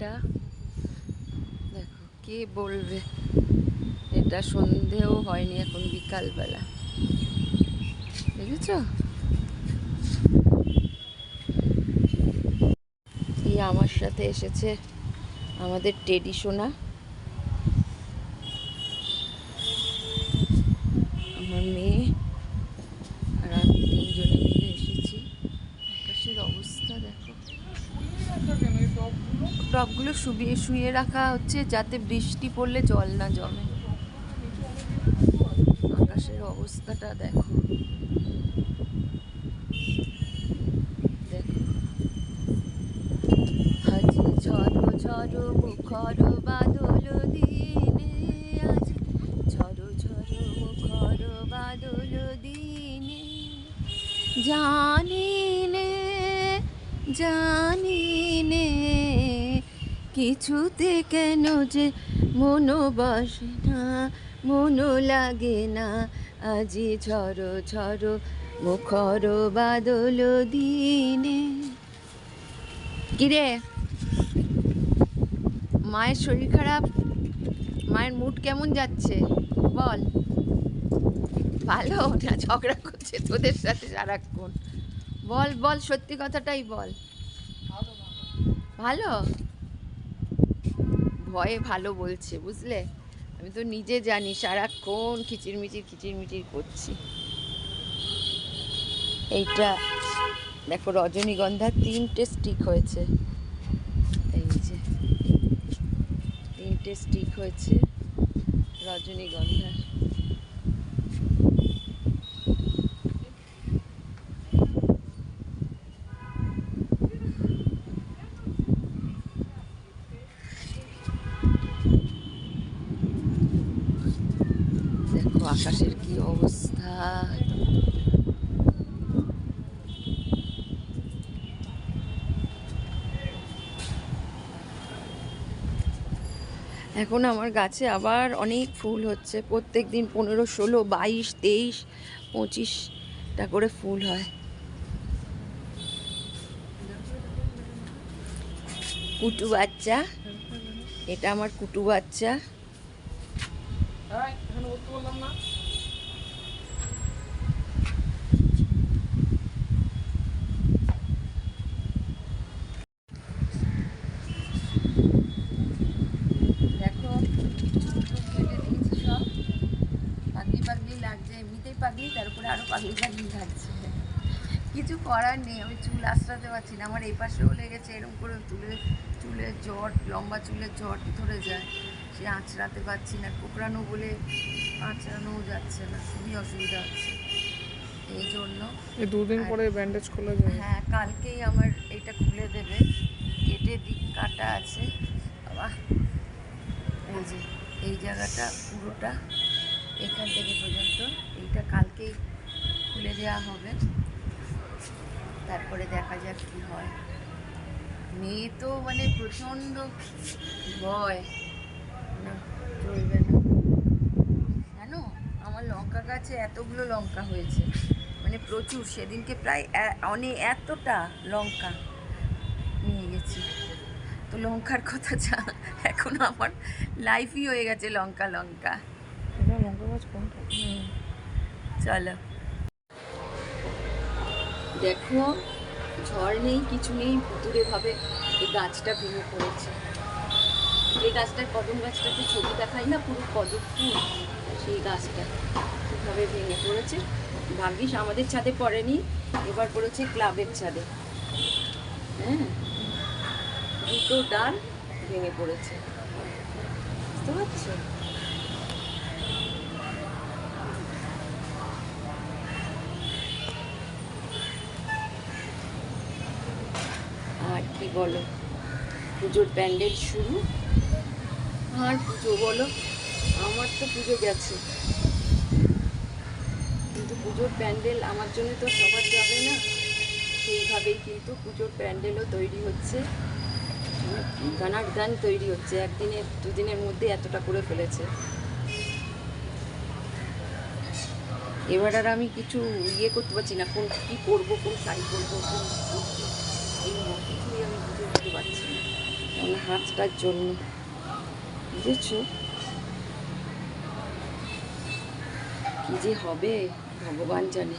এটা? দেখো, কে বলবে? এটা সন্ধেও হয়নি এখন বিকালবেলা। দেখেছ? আমার সাথে এসেছে আমাদের টেডি সোনা আমার মেয়ে আর আমি তিনজনে মিলে এসেছি আকাশের অবস্থা দেখো টবগুলো শুয়ে শুয়ে রাখা হচ্ছে যাতে বৃষ্টি পড়লে জল না জমে। আকাশের অবস্থাটা দেখো। দেখো। হাজি ঝড় ঝড়ো, মুখর জানি নে কিছুতে কেন যে মনো বসে না, মনো লাগে না। আজি ঝড়ো ঝড়ো মুখর বাদল দিনে। কিরে? মায়ের শরীর খারাপ? মায়ের মুড কেমন যাচ্ছে? বল। ভালো, না ঝগড়া করছে তোদের সাথে সারাক্ষণ। বল বল, সত্যি কথাটাই বল। ভালো? ভয়ে ভালো বলছে, বুঝলে? আমি তো নিজে জানি সারাক্ষণ খিচিরমিচির খিচিরমিচির করছি। এইটা, দেখো রজনীগন্ধা তিনটে স্টিক হয়েছে। এই যে, তিনটে স্টিক হয়েছে রজনীগন্ধার দেখো আকাশের কি অবস্থা? এখন আমার গাছে আবার অনেক ফুল হচ্ছে। প্রত্যেক দিন পনেরো, ষোলো, বাইশ, তেইশ, পঁচিশটা করে ফুল হয়। কুটু বাচ্চা, এটা আমার কুটু বাচ্চা। পাগলি লাগছে কিছু করার নেই, আমি চুল আশ্রাতে পারছি না। আমার এই পাশেও লেগেছে এরকম করে তুলে চুলের জট, লম্বা চুলের জট ধরে যায়। সে আঁচড়াতে পারছি না কোকড়ানো বলে আঁচড়ানোও যাচ্ছে না খুবই অসুবিধা হচ্ছে। এই জন্য দুদিন পরে ব্যান্ডেজ খোলা যাবে হ্যাঁ কালকেই আমার এইটা খুলে দেবে। কেটে দিক কাটা আছে। বাবা এই যে এই জায়গাটা পুরোটা এখান থেকে পর্যন্ত এইটা কালকেই খুলে দেওয়া হবে। তারপরে দেখা যাক কি হয়। মেয়ে তো মানে প্রচণ্ড ভয় না চলবে না জানো আমার লঙ্কা গাছে এতগুলো লঙ্কা হয়েছে। মানে প্রচুর। সেদিনকে প্রায় অনেক এতটা লঙ্কা নিয়ে গেছি। তো লঙ্কার কথা যা এখন আমার লাইফই হয়ে গেছে লঙ্কা লঙ্কা। গাছ কোনটা? চলো। দেখো ঝড় নেই কিছু নেই ভুতুরে ভাবে এই গাছটা ভেঙে পড়েছে। এই গাছটার কদম গাছটাতে ছবি দেখাই না পুরো কদম ফুল সেই গাছটা। কীভাবে ভেঙে পড়েছে। ভাগ্যিস আমাদের ছাদে পড়েনি, এবার পড়েছে ক্লাবের ছাদে। হ্যাঁ দুটো ডাল ভেঙে পড়েছে। বুঝতে পারছ? আর কি বলো? পুজোর প্যান্ডেল শুরু? আর পুজো বলো? আমার তো পুজো গেছে। কিন্তু পুজোর প্যান্ডেল আমার জন্য তো সবার যাবে না। সেইভাবেই কিন্তু পুজোর প্যান্ডেলও তৈরি হচ্ছে। গানার গান তৈরি হচ্ছে। একদিনের, দুদিনের মধ্যে এতটা করে ফেলেছে। এবার আর আমি কিছু ইয়ে করতে পারছি না। কোন, কী করব, কোন শাড়ি পরবো, কোন এই কিছুই আমি বুঝে উঠতে পারছি না। হাঁসটার জন্য? বুঝেছ? কি যে হবে? ভগবান জানে।